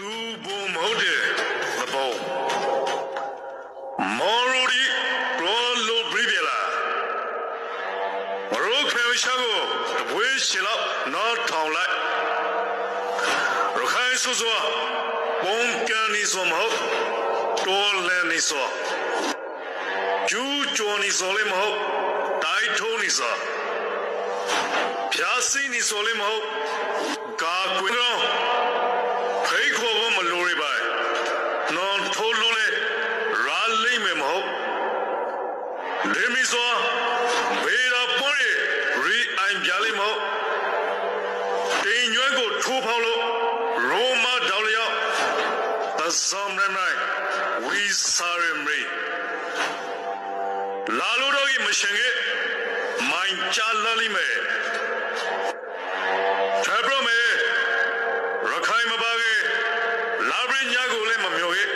သူဘုံမဟုတ်တယ်သဘောမော်ရိုဒီရောလိုပြပြလာမရိုခေရှာကိုတပွေးရှီလောက်နောက်ထောင်လိုက်ရခိုင်ဆိုဆိုပုံကန်နေဆိုမဟုတ်တော်လန်နေဆိုကျူးကျော်နေဆိုလည်းမဟုတ်တိုက်ထုံးနေဆိုဖြာစီနေဆိုလည်းမဟုတ်ကာကွယ် ရာပေါ်ရရီအိုင်ပြလိမ့်မဟုတ်တင်ညွန့်ကိုထိုးဖောက်လို့ရိုမာဒေါ်လျောက်သဇမ်ရမိုင်ဝီစာရမီလာလိုတော့ကြီးမရှင်ခဲ့မိုင်ချလာလိမ့်မယ်ထပ်ပြမယ်ရခိုင်မပါခဲ့လာပညာကိုလည်းမမျောခဲ့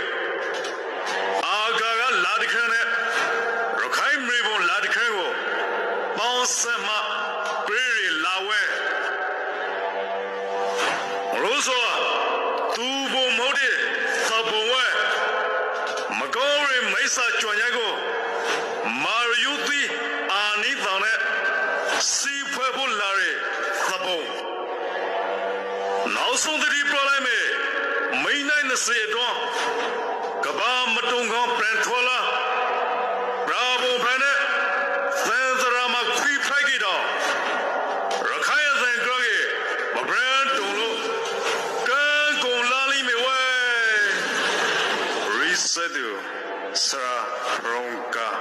အာကာကလာတခန်းနဲ့ရခိုင်မြေပေါ်လာတခန်းကိုပေါင်းဆက်မှ ပြေးရလာဝဲရိုးစောသူဘုံမဟုတ်တဲ့သဘုံဝဲမကောရမိတ်ဆာကြွန်ရိုက်ကိုမာယူတီအာနိတောင်နဲ့စီဖွဲ့ဖို့လာရသဘုံနောက်ဆုံးတတိပြလိုက်မယ်မိန်နိုင်20အတွန်းကဘာမတုံကောင်းပရန်ထော်လာဘရာဗိုဖန်နဲ့ Episodio será ronca.